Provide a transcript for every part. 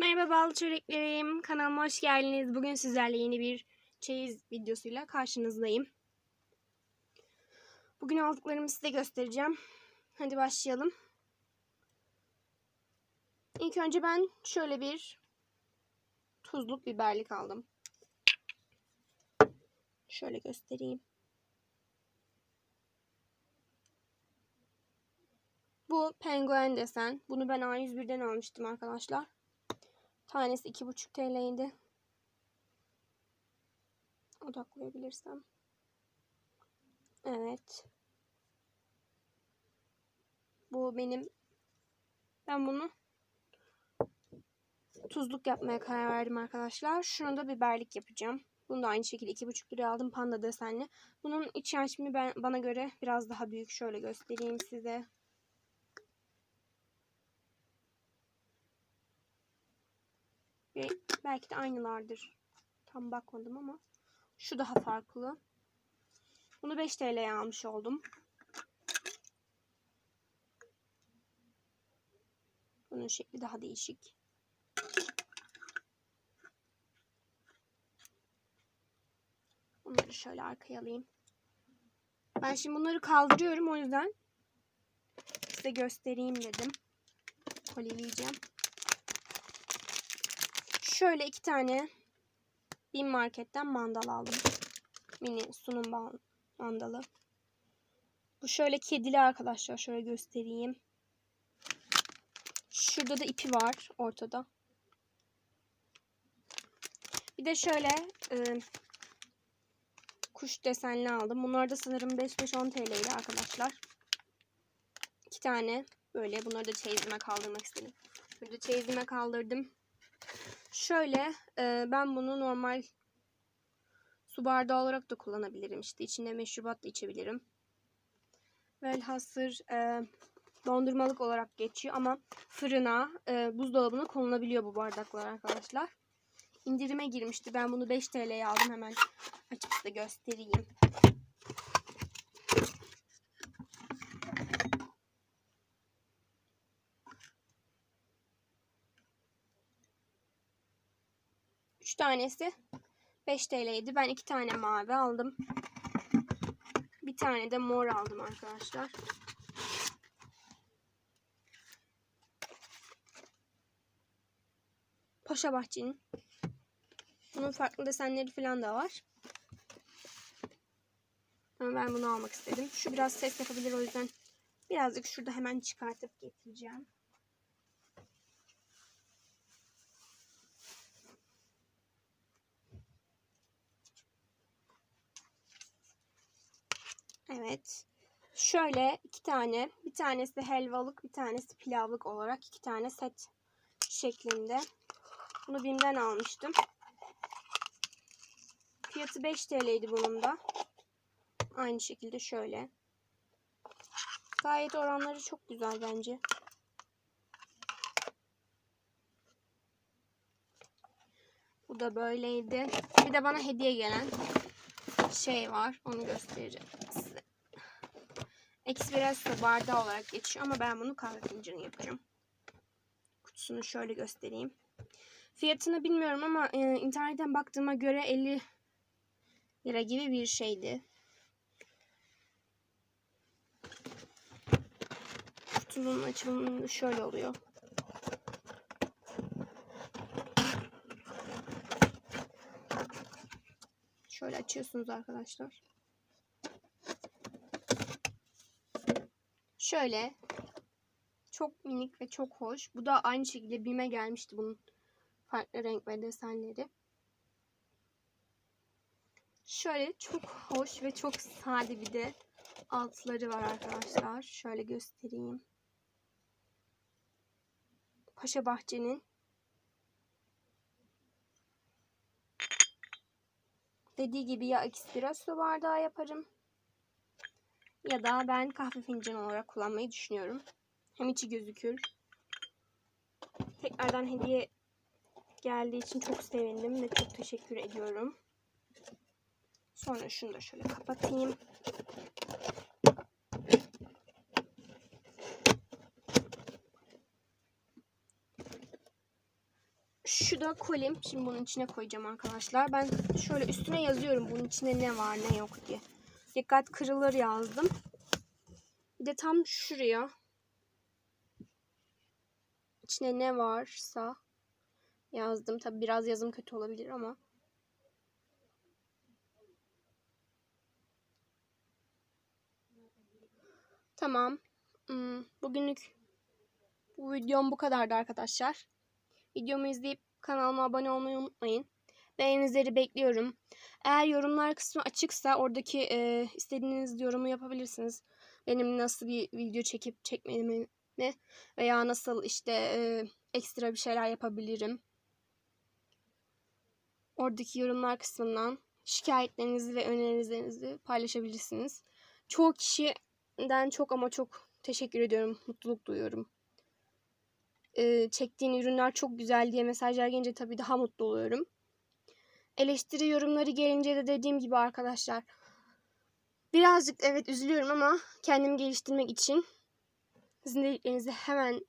Merhaba bal çöreklerim. Kanalıma hoş geldiniz. Bugün sizlerle yeni bir çeyiz videosuyla karşınızdayım. Bugün aldıklarımı size göstereceğim. Hadi başlayalım. İlk önce ben şöyle bir tuzluk biberlik aldım. Şöyle göstereyim. Bu penguen desen. Bunu ben A101'den almıştım arkadaşlar. Tanesi 2,5 TL'ydi. Odaklayabilirsem. Evet. Bu benim. Ben bunu tuzluk yapmaya karar verdim arkadaşlar. Şunu da biberlik yapacağım. Bunu da aynı şekilde 2,5 liraya aldım panda desenli. Bunun iç hacmi ben, bana göre biraz daha büyük. Şöyle göstereyim size. Ve belki de aynılardır. Tam bakmadım ama. Şu daha farklı. Bunu 5 TL'ye almış oldum. Bunun şekli daha değişik. Bunları şöyle arkaya alayım. Ben şimdi bunları kaldırıyorum o yüzden size göstereyim dedim. Kolileyeceğim. Şöyle iki tane bin marketten mandal aldım. Mini sunum mandalı. Bu şöyle kedili arkadaşlar. Şöyle göstereyim. Şurada da ipi var ortada. Bir de şöyle e, kuş desenli aldım. Bunlar da sanırım 5-5-10 TL'ydi arkadaşlar. İki tane böyle. Bunları da çeyizime kaldırmak istedim. Burada çeyizime kaldırdım. Şöyle e, ben bunu normal su bardağı olarak da kullanabilirim. İşte içinde meşrubat da içebilirim. Velhasır e, dondurmalık olarak geçiyor ama fırına, e, buzdolabına konulabiliyor bu bardaklar arkadaşlar. İndirime girmişti. Ben bunu 5 TL'ye aldım. Hemen açıp size göstereyim. Tanesi 5 TL'ydi. Ben iki tane mavi aldım. Bir tane de mor aldım arkadaşlar. Paşa Bahçe'nin. Bunun farklı desenleri falan da var. Ama ben bunu almak istedim. Şu biraz ses yapabilir o yüzden birazcık şurada hemen çıkartıp getireceğim. Evet. Şöyle iki tane. Bir tanesi helvalık, bir tanesi pilavlık olarak iki tane set şeklinde. Bunu BİM'den almıştım. Fiyatı 5 TL'ydi bunun da. Aynı şekilde şöyle. Gayet oranları çok güzel bence. Bu da böyleydi. Bir de bana hediye gelen şey var. Onu göstereceğim size. Espresso bardağı olarak geçiyor ama ben bunu kahve fincanı yapacağım. Kutusunu şöyle göstereyim. Fiyatını bilmiyorum ama e, internetten baktığıma göre 50 lira gibi bir şeydi. Kutunun açılımı şöyle oluyor. Şöyle açıyorsunuz arkadaşlar. Şöyle çok minik ve çok hoş. Bu da aynı şekilde BİM'e gelmişti bunun farklı renk ve desenleri. Şöyle çok hoş ve çok sade bir de altları var arkadaşlar. Şöyle göstereyim. Paşa Bahçe'nin dediği gibi ya espresso bardağı yaparım ya da ben kahve fincanı olarak kullanmayı düşünüyorum. Hem içi gözükür. Tekrardan hediye geldiği için çok sevindim ve çok teşekkür ediyorum. Sonra şunu da şöyle kapatayım. Şu da kolim. Şimdi bunun içine koyacağım arkadaşlar. Ben şöyle üstüne yazıyorum bunun içinde ne var ne yok diye. Dikkat kırılır yazdım. Bir de tam şuraya. İçine ne varsa yazdım. Tabi biraz yazım kötü olabilir ama. Tamam. Hmm, Bugünlük bu videom bu kadardı arkadaşlar. Videomu izleyip kanalıma abone olmayı unutmayın. Beğenileri bekliyorum. Eğer yorumlar kısmı açıksa oradaki e, istediğiniz yorumu yapabilirsiniz. Benim nasıl bir video çekip çekmemi veya nasıl işte e, ekstra bir şeyler yapabilirim. Oradaki yorumlar kısmından şikayetlerinizi ve önerilerinizi paylaşabilirsiniz. Çoğu kişiden çok ama çok teşekkür ediyorum. Mutluluk duyuyorum. Ee, çektiğin ürünler çok güzel diye mesajlar gelince tabii daha mutlu oluyorum. Eleştiri yorumları gelince de dediğim gibi arkadaşlar birazcık evet üzülüyorum ama kendimi geliştirmek için sizin dediklerinizi hemen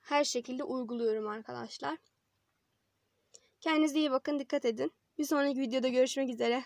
her şekilde uyguluyorum arkadaşlar. Kendinize iyi bakın, dikkat edin. Bir sonraki videoda görüşmek üzere.